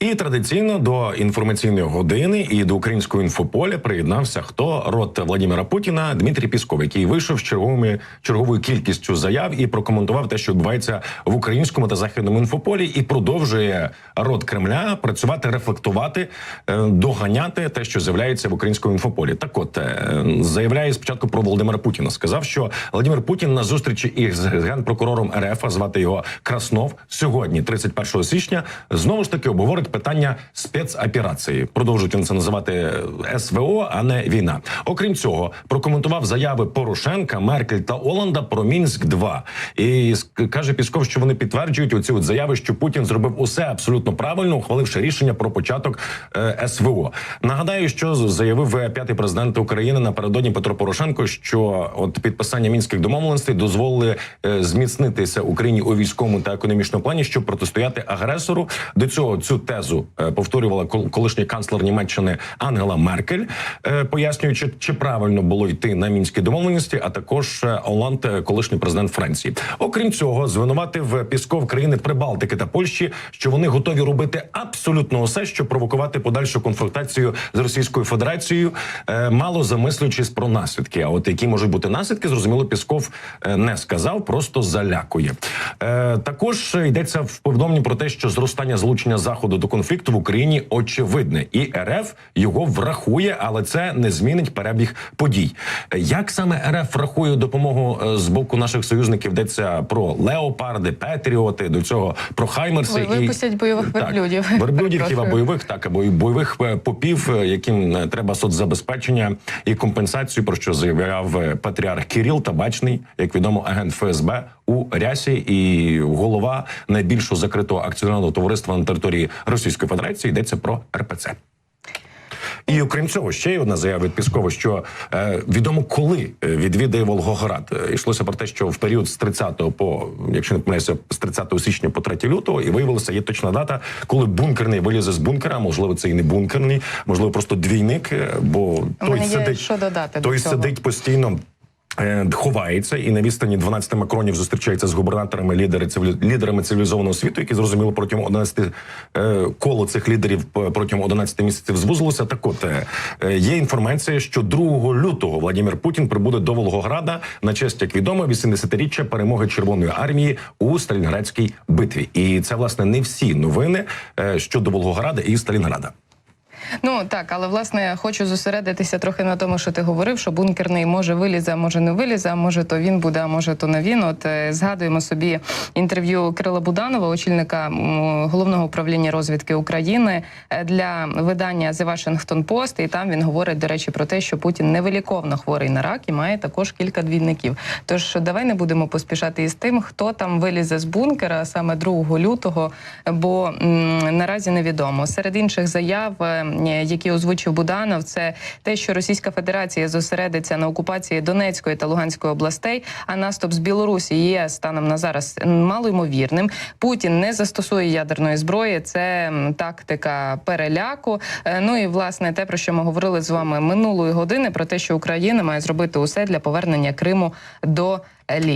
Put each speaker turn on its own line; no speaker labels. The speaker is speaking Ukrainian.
І традиційно до інформаційної години і до українського інфополя приєднався хто рот Владимира Путіна Дмитрій Пісков, який вийшов з черговими черговою кількістю заяв і прокоментував те, що відбувається в українському та західному інфополі, і продовжує рот Кремля працювати, рефлектувати, е, доганяти те, що з'являється в українському інфополі. Так, от е, заявляє спочатку про Володимира Путіна. Сказав, що Володимир Путін на зустрічі із генпрокурором РФ, звати його Краснов, сьогодні, 31 січня, знову ж таки обговорить питання спецоперації. Продовжують він це називати СВО, а не війна. Окрім цього, прокоментував заяви Порошенка, Меркель та Оланда про Мінськ 2 і каже Пісков, що вони підтверджують оці от заяви, що Путін зробив усе абсолютно правильно, ухваливши рішення про початок е, СВО. Нагадаю, що заявив е, п'ятий президент України напередодні Петро Порошенко, що от підписання мінських домовленостей дозволили е, зміцнитися Україні у військовому та економічному плані, щоб протистояти агресору. До цього цю тезу е, повторювала кол- колишній канцлер Німеччини Ангела Меркель, е, пояснюючи, чи правильно було йти на мінські домовленості, а також е, Оланд, колишній президент Франції. Окрім цього, звинуватив Пісков країни Прибалтики та Польщі, що вони готові робити абсолютно усе, щоб провокувати подальшу конфронтацію з Російською Федерацією, мало замислюючись про наслідки. А от які можуть бути наслідки, зрозуміло, Пісков не сказав, просто залякує. Також йдеться в повідомленні про те, що зростання залучення заходу до конфлікту в Україні очевидне, і РФ його врахує, але це не змінить перебіг подій. Як саме РФ врахує допомогу е, з боку наших союзників? Йдеться про леопарди, петріоти, до цього про хаймерси
Ви- випустять бойових
Так,
верблюдів.
верблюдів хіба бойових, так або і бойових е, попів, е, яким треба соцзабезпечення і компенсацію, про що заявляв патріарх Кіріл Табачний, як відомо, агент ФСБ у рясі і голова найбільшого закритого акціонерного товариства на території Російської Федерації йдеться про РПЦ. І окрім цього, ще й одна заява від Піскова, що е, відомо, коли е, відвідає Волгоград. Е, Йшлося про те, що в період з 30 по, якщо не помиляюся, з 30 січня по 3 лютого, і виявилося, є точна дата, коли бункерний вилізе з бункера. Можливо, це і не бункерний, можливо, просто двійник, е, бо той сидить,
що додати
той
до
сидить постійно. Е, Ховається і на відстані 12 макронів зустрічається з губернаторами лідери лідерами цивілізованого світу, які зрозуміло протягом 11 е, коло цих лідерів п- протягом 11 місяців звузилося. Так, от е, е, є інформація, що 2 лютого Владимир Путін прибуде до Волгограда на честь, як відомо, 80-річчя перемоги Червоної армії у Сталінградській битві. І це власне не всі новини е, щодо Волгограда і Сталінграда.
Ну так, але власне хочу зосередитися трохи на тому, що ти говорив, що бункерний може вилізе, а може не вилізе, а може то він буде, а може то не він. От е, згадуємо собі інтерв'ю Кирила Буданова, очільника головного управління розвідки України е, для видання The Washington Post. І там він говорить, до речі, про те, що Путін невиліковно хворий на рак і має також кілька двійників. Тож давай не будемо поспішати із тим, хто там вилізе з бункера саме 2 лютого, бо м, наразі невідомо. Серед інших заяв, е, які озвучив Буданов, це те, що Російська Федерація зосередиться на окупації Донецької та Луганської областей, а наступ з Білорусі є станом на зараз малоймовірним. Путін не застосує ядерної зброї. Це тактика переляку. Е, Ну і власне те, про що ми говорили з вами минулої години, про те, що Україна має зробити усе для повернення Криму до лі.